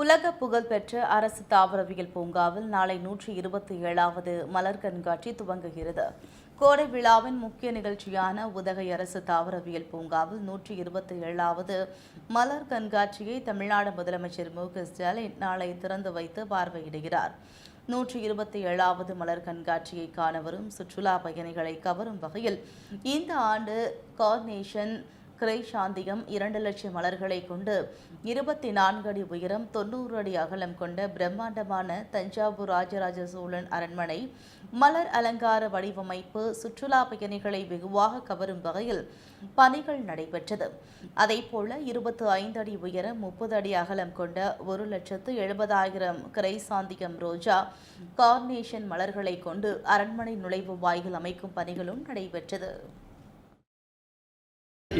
உலக புகழ்பெற்ற அரசு தாவரவியல் பூங்காவில் நாளை நூற்றி இருபத்தி ஏழாவது மலர் கண்காட்சி துவங்குகிறது. கோடை விழாவின் முக்கிய நிகழ்ச்சியான உதகை அரசு தாவரவியல் பூங்காவில் நூற்றி இருபத்தி ஏழாவது மலர் கண்காட்சியை தமிழ்நாடு முதலமைச்சர் மு. க. ஸ்டாலின் நாளை திறந்து வைத்து பார்வையிடுகிறார். நூற்றி இருபத்தி ஏழாவது மலர் கண்காட்சியை காண வரும் சுற்றுலா பயணிகளை கவரும் வகையில் இந்த ஆண்டு கார்னேஷன் கிரைசாந்தியம் இரண்டு லட்சம் மலர்களை கொண்டு இருபத்தி நான்கு அடி உயரம் தொண்ணூறு அடி அகலம் கொண்ட பிரம்மாண்டமான தஞ்சாவூர் ராஜராஜ சோழன் அரண்மனை மலர் அலங்கார வடிவமைப்பு சுற்றுலா பயணிகளை வெகுவாக கவரும் வகையில் பணிகள் நடைபெற்றது. அதேபோல இருபத்தி ஐந்து அடி உயரம் முப்பது அடி அகலம் கொண்ட ஒரு லட்சத்து எழுபதாயிரம் கிரைசாந்தியம் ரோஜா கார்னேஷன் மலர்களை கொண்டு அரண்மனை நுழைவு வாயில் அமைக்கும் பணிகளும் நடைபெற்றது.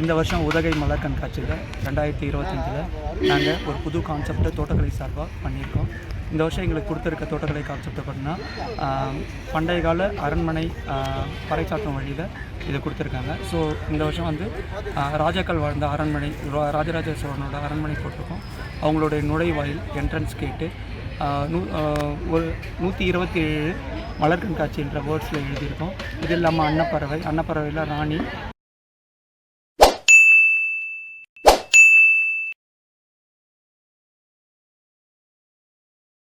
இந்த வருஷம் உதகை மலர் கண்காட்சியில் ரெண்டாயிரத்தி இருபத்தஞ்சில் நாங்கள் ஒரு புது கான்செப்டை தோட்டக்கலை சார்பாக பண்ணியிருக்கோம். இந்த வருஷம் எங்களுக்கு கொடுத்துருக்க தோட்டக்கலை கான்செப்டை பார்த்தீங்கன்னா பண்டைய கால அரண்மனை பறைச்சாற்றும் வழியில் இதை கொடுத்துருக்காங்க. ஸோ இந்த வருஷம் வந்து ராஜாக்கள் வாழ்ந்த அரண்மனை ராஜராஜ சோழனோட அரண்மனை போட்டிருக்கோம். அவங்களுடைய நுழைவாயில் என்ட்ரன்ஸ் கேட்டு நூ ஒரு நூற்றி இருபத்தி ஏழு மலர் கண்காட்சி என்ற வேர்ட்ஸில் எழுதியிருக்கோம். இது இல்லாமல் அன்னப்பறவை அன்னப்பறவையில் ராணி